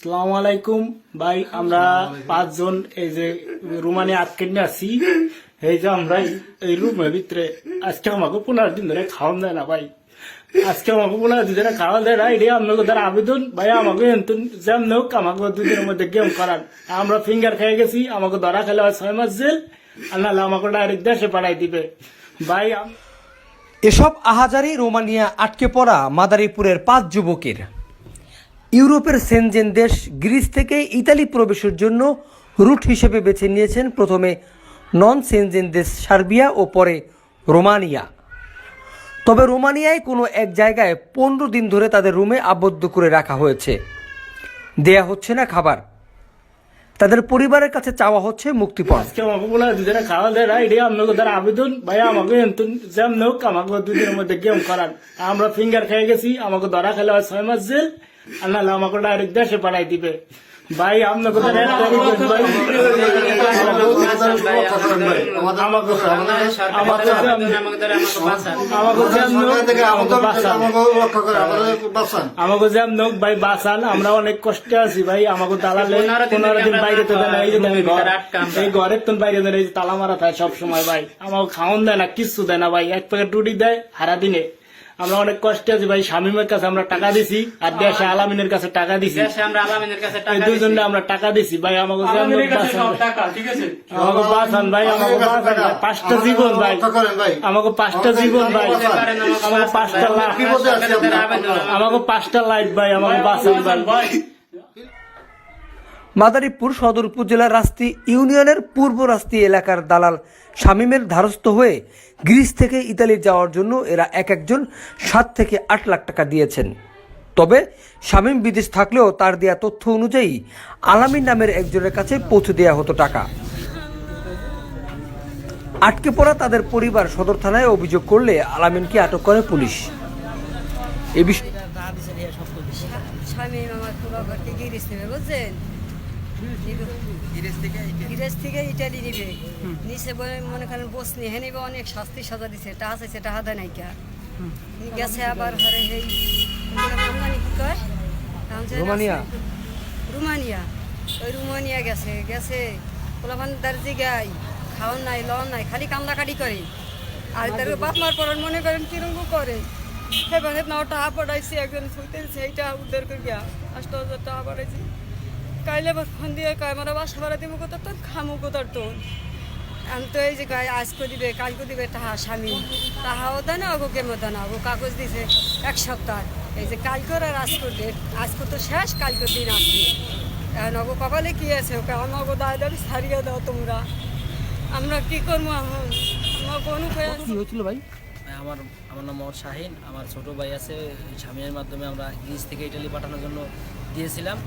সালাম আলাইকুম। ভাই, আমরা পাঁচজন এই যে রুমানে আটকে নিয়ে আসি এই যে আমরা এই রুমের ভিতরে আজকে আমাকে পনেরো দিন ধরে খাওয়ান দেয় না ভাই। আজকে আমাকে পনেরো দিন ধরে খাওয়ান দেয় না। এটাই আপনাকে দ্বারা আবেদন। ভাই, আমাকে যেমন হোক, আমাকে দুদিনের মধ্যে গেম করান। আমরা ফিঙ্গার খেয়ে গেছি, আমাকে ধরা খেলে হয় ছয় মাস জেল। আর নাহলে আমাকে ডাইরেক্ট দেশে পাঠাই দিবে। ভাই এসব আহাজারি রোমানিয়া আটকে পড়া মাদারীপুরের পাঁচ যুবকের। ইউরোপের সেনজেন দেশ গ্রিস থেকে ইতালি প্রবেশের জন্য রুট হিসেবে বেছে নিয়েছেন প্রথমে নন সেনজেন দেশ সার্বিয়া ও পরে রোমানিয়া। তবে রোমানিয়ায় কোনো এক জায়গায় পনেরো দিন ধরে তাদের রুমে আবদ্ধ করে রাখা হয়েছে। দেয়া হচ্ছে না খাবার। তাদের পরিবারের কাছে চাওয়া হচ্ছে মুক্তিপণ। আমাকে বলে আবেদন। আমাকে দুদিনের মধ্যে গেম আমরা ফিঙ্গার খেয়ে গেছি, আমাকে ধরা খেলে হয় ছয় মাস জেল। নাহলে আমাকে ডাইরেক্ট দেশে পাঠাই দিবে ভাই আপনাকে ভাই আমাকে হোক ভাই বাঁচান আমরা অনেক কষ্টে আছি ভাই আমাকে দালালে পনেরো দিন বাইরে তো এই যে এই ঘরের তো বাইরে দেয় না, এই তালা মারা থাকে সব সময় ভাই আমাকে খাওয়ান দেয় না কিচ্ছু দেয় না ভাই এক প্যাকেট রুটি দেয় সারা দিনে আমরা অনেক কষ্টে আছি ভাই। স্বামীমের কাছে আমরা টাকা দিছি আর দেশে আলামিনের কাছে টাকা দিছি। দেশে আমরা আলামিনের কাছে এই টাকা দুজনে আমরা টাকা দিছি। ভাই আমাকে আমাকে বাঁচান ভাই। আমাকে বাঁচান পাঁচটা জীবন ভাই। আমাকে পাঁচটা জীবন ভাই। আমাকে পাঁচটা লাইফ আমাকে পাঁচটা লাইট ভাই আমাকে বাঁচান ভাই। মাদারীপুর সদর উপজেলার রাস্তি ইউনিয়নের পূর্ব রাস্তি এলাকার দালাল শামীমের ধারস্থ হয়ে গ্রিস থেকে ইতালি যাওয়ার জন্য এরা এক একজন সাত থেকে আট লাখ টাকা দিয়েছেন। তবে শামীম বিদেশ থাকলেও তার দেয়া তথ্য অনুযায়ী আলামিন নামের একজনের কাছে পৌঁছে দেওয়া হতো টাকা। আটকে পড়া তাদের পরিবার সদর থানায় অভিযোগ করলে আলামিনকে আটক করে পুলিশ। এ বিষয়ে গিরেজ থেকে ইটালি। নিবে। নিচে বলে মনে করেন বস নিয়ে নিবে অনেক শাস্তি সাজা দিছে টাহা চাইছে টাহা দেয় নাইকা গেছে আবার রোমানি কি কয়? না। রোমানিয়া? রোমানিয়া। ওই রোমানিয়া গেছে গেছে পোলাপান দার্জি গাই খাওয়ান নাই লন নাই খালি কান্দাকাটি করে। আর তার বাপ মার পর মনে করেন কীরকম করে? এবারে নাও টাকা পড়াইছি একজন শুইতে সেইটা উদ্ধার করে গিয়া আষ্ট হাজার টাকা পড়াইছি কাইলে ফোন দিয়ে কয় আমার বাসা ভাড়া দিব কত তোর? খামু কোথার তোর? আমি তো এই যে গায়ে আজকে দিবে কালকে দিবে তাহা স্বামী। তাহাও দেয় না ওগো কেমো দেয় না ওগো কাগজ দিছে এক সপ্তাহ। এই যে কালকের আর আজকের ডেট আজকে তো শেষ কালকের দিন আসবে। এখন ওগো কপালে কি আছে? ওকে আমার ওগো দায় দাঁড়ি সারিয়ে দাও তোমরা। আমরা কি করব এখন? আমার কোনো কি হয়েছিল ভাই? আমার আমার নাম মোহাম্মদ শাহিন। আমার ছোট ভাই আছে স্বামীর মাধ্যমে আমরা গ্রিস থেকে ইটালি পাঠানোর জন্য দিয়েছিলাম।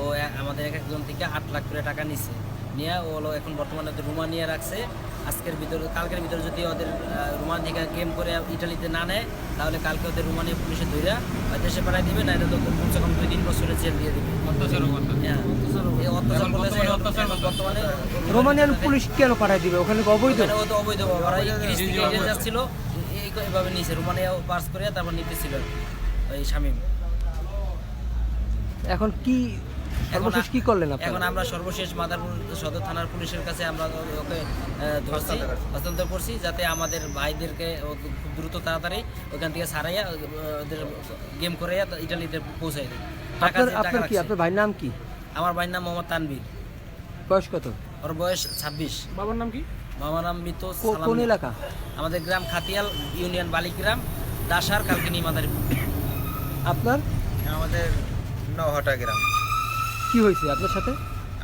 ও আমাদের এক একজন থেকে আট লাখ করে টাকা নিছে। নিয়ে ও হলো এখন বর্তমানে ওদের রুমানিয়া রাখছে। আজকের ভিতরে কালকের ভিতরে যদি ওদের আহ, রুমান থেকে গেম করে ইটালিতে না নেয় তাহলে কালকে ওদের রুমানিয়া পুলিশে ধরে দেশে পাঠাই দিবে না এটা তো কমসে কম দুই তিন বছরের জেল দিয়ে দিবে। হ্যাঁ। এই বর্তমানে রোমানিয়ান পুলিশ কেন পাঠায় দিবে? ওখানে অবৈধ? ও তো অবৈধ। ওরা যাচ্ছিল এইভাবে নিয়েছে রোমানিয়াও পাস করে তারপর নিতেছিল ওই শামিম। এখন কি সর্বশেষ কি করলেন এখন আমরা সর্বশেষ মাদারপুর সদর থানার পুলিশের কাছে আমরা ওকে ধরছি হস্তান্তর করছি। যাতে আমাদের ভাইদেরকে খুব দ্রুত তাড়াতাড়ি ওখান থেকে সারাইয়া ওদের গেম করাইয়া ইটালিতে পৌঁছাই দেয় আপনার আপনার কি? আপনার ভাইয়ের নাম কি? আমার ভাইয়ের নাম মোহাম্মদ তানভীর। বয়স কত? ওর বয়স ছাব্বিশ। বাবার নাম কি? মামার নাম মৃত কোন এলাকা? আমাদের গ্রাম খাতিয়াল ইউনিয়ন বালিগ্রাম দাসার কালকিনি মাদারীপুর। আপনার? আমাদের নহটা গ্রাম। কি হয়েছে আপনার সাথে?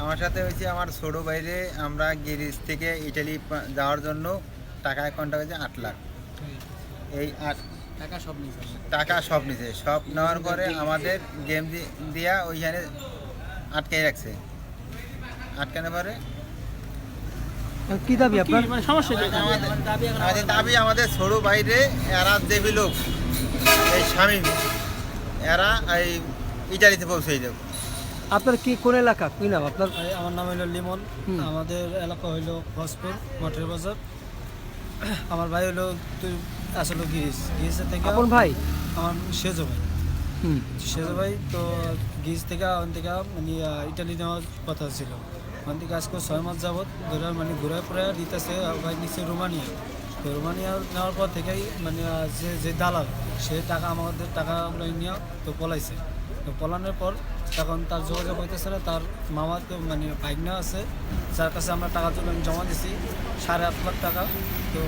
আমার সাথে হয়েছে আমার ছোট বাইরে আমরা গ্রিস থেকে ইটালি যাওয়ার জন্য টাকা অ্যাকাউন্টটা হয়েছে আট লাখ। এই আট টাকা সব নিয়েছে টাকা সব নিছে সব নেওয়ার পরে আমাদের গেম দিয়া ওইখানে আটকে রাখছে। আটকানো পরে? কি দাবি আপনার? মানে সমস্যা আমাদের দাবি আমাদের ছোট বাইরে এরা দেবী লোক এই স্বামী। এরা এই ইটালিতে পৌঁছে দেব। আপনার কি কোন এলাকা? কি নাম আপনার? আমার নাম হলো লিমন। আমাদের এলাকা হইল ফজপুর মঠের বাজার। আমার ভাই হলো তুই আসলে গিরিস গিরিসের থেকে আপন ভাই? আমার সেজো ভাই। সেজো ভাই তো গ্রিস থেকে ওখান থেকে মানে ইটালি নেওয়ার কথা ছিল। ওখান থেকে আজকে ছয় মাস যাবত ধরে মানে ঘুরে পড়ে দিতেছে ভাই নিচ্ছে রোমানিয়া। তো রোমানিয়া নেওয়ার পর থেকেই মানে যে যে দালাল সে টাকা আমাদের টাকাগুলো নিয়ে তো পলাইছে। তো পলানোর পর তখন তার যোগাযোগ হইতেছে না তার মামা তো মানে ভাইগনা আছে যার কাছে আমরা টাকা জন্য জমা দিছি সাড়ে আট লাখ টাকা। তো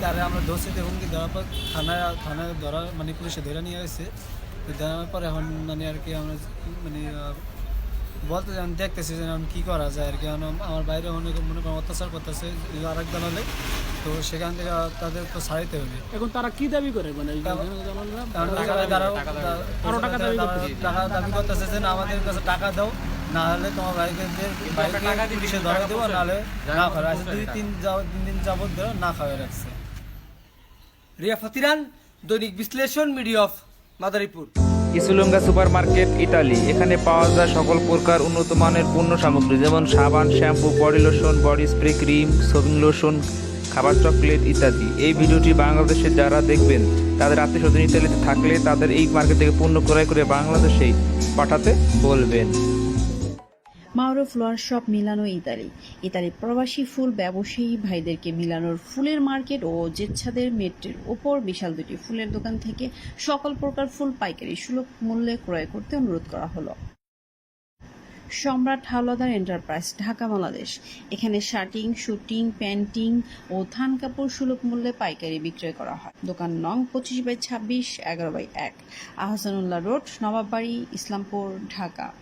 তারে আমরা ধরছি দেখুন কি দেওয়ার পর থানায় থানায় ধরা মানে পুলিশে ধরে নিয়ে গেছে। তো দেওয়ার পর এখন মানে আর কি আমরা মানে বলতে আমি দেখতেছি যে এখন কী করা যায় আর কি। এখন আমার বাইরে অনেক মনে করেন অত্যাচার করতেছে আরেক দলালে তো সেখান থেকে তাদের তো ছাড়াইতে হবে। এখন তারা কি দাবি করে? মানে কারণ এখানে টাকা দাবি করতেছে। টাকা দাবি করতেছে যে না আমাদের কাছে টাকা দাও না হলে তোমার বাইকে বাইকে পুলিশে ধরা দেবো নাহলে না খাবে আচ্ছা দুই তিন তিন দিন যাবত ধরে না খাওয়া রাখছে রিয়া ফতিরান দৈনিক বিশ্লেষণ মিডিয়া অফ মাদারীপুর। ইসুলুঙ্গা সুপারমার্কেট ইতালি। এখানে পাওয়া যায় সকল প্রকার উন্নত মানের পণ্য সামগ্রী যেমন সাবান shampoo body lotion body spray cream shaving lotion খাবার চকলেট ইত্যাদি। এই ভিডিওটি বাংলাদেশে যারা দেখবেন, তাদের আত্মীয় স্বজন ইতালিতে থাকলে তাদের এই মার্কেট থেকে পণ্য ক্রয় করে বাংলাদেশেই পাঠাতে বলবেন। Mauro flower shop Milano Italy. Italy প্রবাসী ফুল ব্যবসায়ী ভাইদেরকে মিলানোর ফুলের মার্কেট ও জেচ্ছাদের মেট্রের ওপর বিশাল দুটি ফুলের দোকান থেকে সকল প্রকার ফুল পাইকারি সুলভ মূল্যে ক্রয় করতে অনুরোধ করা হলো। সম্রাট হাওলাদার এন্টারপ্রাইজ, ঢাকা, বাংলাদেশ। এখানে শার্টিং, শুটিং, প্যান্টিং ও থান কাপড় সুলভ মূল্যে পাইকারি বিক্রয় করা হয়। দোকান নং পঁচিশ বাই ছাব্বিশ, এগারো বাই এক। আহসানুল্লাহ রোড, নবাববাড়ি, ইসলামপুর, ঢাকা।